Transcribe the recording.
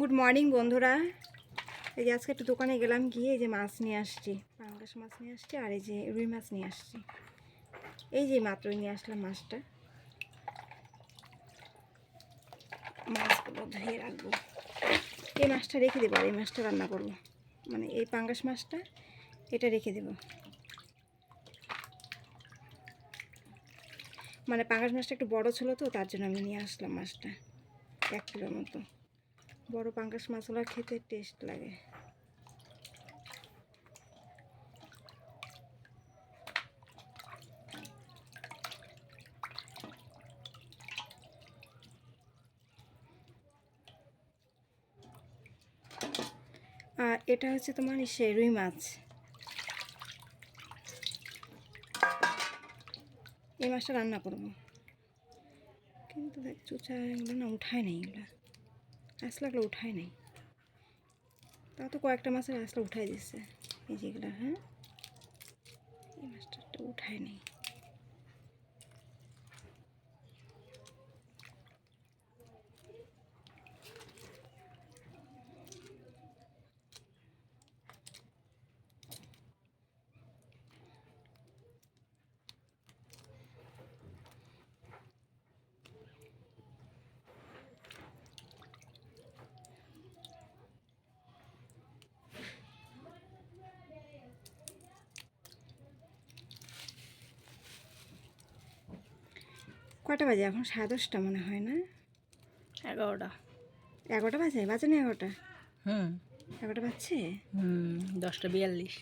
Good morning বন্ধুরা। এই যে আজকে একটু দোকানে গেলাম, গিয়ে এই যে মাছ নিয়ে আসছি। পাঙ্গাস মাছ নিয়ে আসছি, আর এই যে রুই মাছ নিয়ে আসছি। এই যে মাত্রই নিয়ে আসলাম মাছটা। মাছগুলো ধুয়ে রাখব। এই মাছটা রেখে দেবো, আর এই মাছটা রান্না করব। মানে এই পাঙ্গাস মাছটা, এটা রেখে দেবো। মানে পাঙ্গাস মাছটা একটু বড় ছিল তো, তার জন্য আমি নিয়ে আসলাম মাছটা, এক কিলোর মতো। বড় পাঙ্গাস মাছগুলো খেতে টেস্ট লাগে। আর এটা হচ্ছে তোমার সে রুই মাছ। এই মাছটা রান্না করব। কিন্তু চুচা এগুলো না উঠায় নেই এগুলো। আসলাগুলো উঠায় নেই তাও তো কয়েকটা মাছের আসলে উঠাই দিচ্ছে এই যেগুলো হ্যাঁ এই মাছটা একটা উঠায় নেই কটা বাজে? এখন সাড়ে দশটা মনে হয় না? এগারোটা। এগারোটা বাজে? বাজে না এগারোটা? হুম। এগারোটা বাজছে? হুম দশটা বিয়াল্লিশ।